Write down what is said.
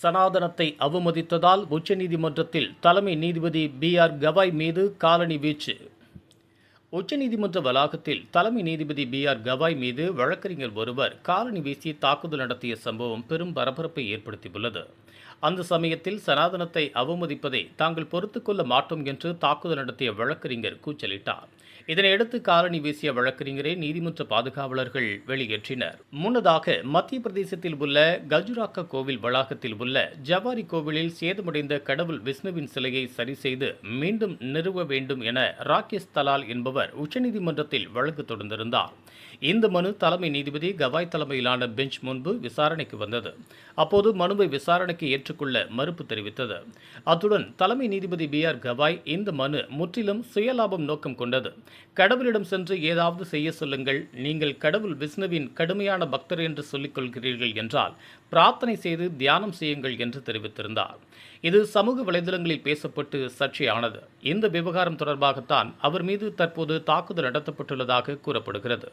சனாதனத்தை அவமதித்ததால் உச்சநீதிமன்றத்தில் தலைமை நீதிபதி பி ஆர் கவாய் மீது காலணி வீச்சு. உச்சநீதிமன்ற வளாகத்தில் தலைமை நீதிபதி பி ஆர் கவாய் மீது வழக்கறிஞர் ஒருவர் காலணி வீசி தாக்குதல் நடத்திய சம்பவம் பெரும் பரபரப்பை ஏற்படுத்தியுள்ளது. அந்த சமயத்தில் சனாதனத்தை அவமதிப்பதை தாங்கள் பொறுத்துக்கொள்ள மாட்டோம் என்று தாக்குதல் நடத்திய வழக்கறிஞர் கூச்சலிட்டார். இதனையடுத்து காலனி வீசிய வழக்கறிஞரை நீதிமன்ற பாதுகாவலர்கள் வெளியேற்றினர். முன்னதாக மத்திய பிரதேசத்தில் உள்ள கஜுராக்கா கோவில் வளாகத்தில் உள்ள ஜவாரி கோவிலில் சேதமடைந்த கடவுள் விஷ்ணுவின் சிலையை சரி செய்து மீண்டும் நிறுவ வேண்டும் என ராகேஷ் தலால் என்பவர் உச்சநீதிமன்றத்தில் வழக்கு தொடர்ந்திருந்தார் இந்த மனு தலைமை நீதிபதி கவாய் தலைமையிலான பெஞ்ச் முன்பு விசாரணைக்கு வந்தது. அப்போது மனுவை விசாரணைக்கு ஏற்றுக்கொள்ள மறுப்பு தெரிவித்தது. அத்துடன் தலைமை நீதிபதி பி ஆர் கவாய் இந்த மனு முற்றிலும் சுயலாபம் நோக்கம் கொண்டது. கடவுளிடம் சென்று ஏதாவது செய்ய சொல்லுங்கள் நீங்கள் கடவுள் விஷ்ணுவின் கடுமையான பக்தர் என்று சொல்லிக் கொள்கிறீர்கள் என்றால் பிரார்த்தனை செய்து தியானம் செய்யுங்கள் என்று தெரிவித்திருந்தார். இது சமூக வலைதளங்களில் பேசப்பட்டு சர்ச்சையானது இந்த விவகாரம் தொடர்பாகத்தான் அவர் மீது தற்போது தாக்குதல் நடத்தப்பட்டுள்ளதாக கூறப்படுகிறது.